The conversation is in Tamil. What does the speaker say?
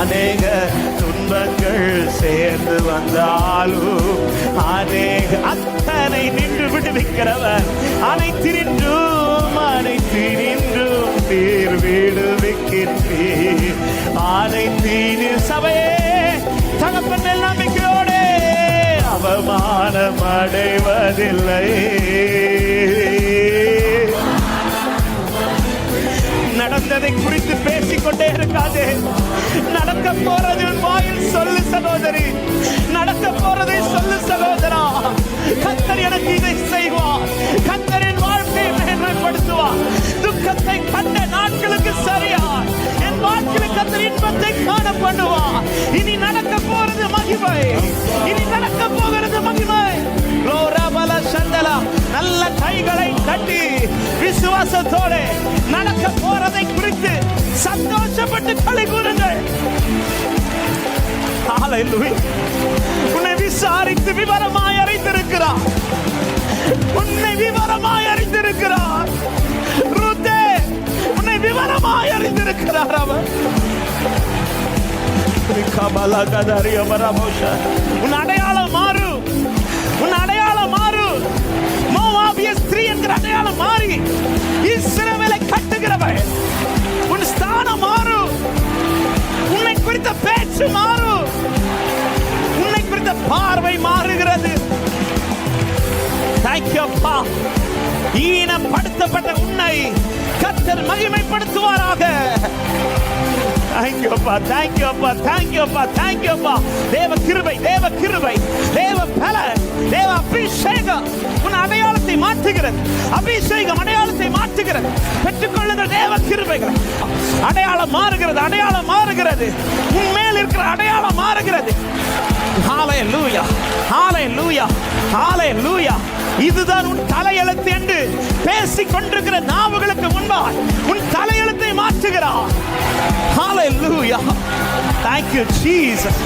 அநேக துன்பங்கள் சேர்ந்து வந்தாலும் அநேக அத்தனை நின்று விடுவிக்கிறவர் அனைத்தினின்றும் அனைத்தினின்றும் நீர் விடுவிக்கின்றீர் அனைத்தினில் சபையே தகப்பன் மேல் நம்பிக்கையோடு அவமானம் அடைவதில்லை. நடந்ததை குறித்து பேசிக்கொண்டே இருக்காதே. இன்பத்தை காண பண்ணுவார் இனி நடக்க போறது மகிமை. இனி நடக்க போகிறது மகிமை. ரோரபல சந்தலா நல்ல கைகளை கட்டி விசுவாசத்தோட நடக்க போறதை குறித்து சந்தோஷப்பட்டு களி கூறுங்கள். Hallelujah. உன்னை விசாரித்து விவரமாய் அறிந்திருக்கிறார். உன்னை விவரமாய் அறிந்திருக்கிறார். ரூத்தே உன்னை விவரமாய் அறிந்திருக்கிறார் அவர். உன் அடையாளம் மாறு உன் அடையாளம் மாறு மோவாபிய ஸ்திரீ என்கிற அடையாளம் மாறி இஸ்ரவேலை கட்டுகிறவள் உன் ஸ்தானம் மாறு உன்னை குறித்த பேச்சு மாறு உன்னை குறித்த பார்வை மாறுகிறது தேங்க்யூ அப்பா ஈனப்படுத்தப்பட்ட உன்னை கத்தர் மகிமைப்படுத்துவாராக தேங்க்யூப்பா தேங்க்யூப்பா தேங்க்யூப்பா தேங்க்யூப்பா தேவ கிருபை தேவ கிருபை தேவ பல தேவ அபிஷேகம் உன் அடையாளத்தை மாற்றுகிறது. அபிஷேகம் அடையாளத்தை மாற்றுகிறது. பெற்றுக்கொள்ளுங்கள் தேவ கிருபைகள். அடையாளம் மாறுகிறது அடையாளம் மாறுகிறது. உன் மேல் இருக்கிற அடையாளம் மாறுகிறது. ஹalleluya ஹalleluya லூயா இதுதான் உன் தலையெழுத்து என்று பேசிக் கொண்டிருக்கிற நாவுகளுக்கு முன்பாக உன் தலையெழுத்தை மாற்றுகிறார் ஹalleluya thank you jesus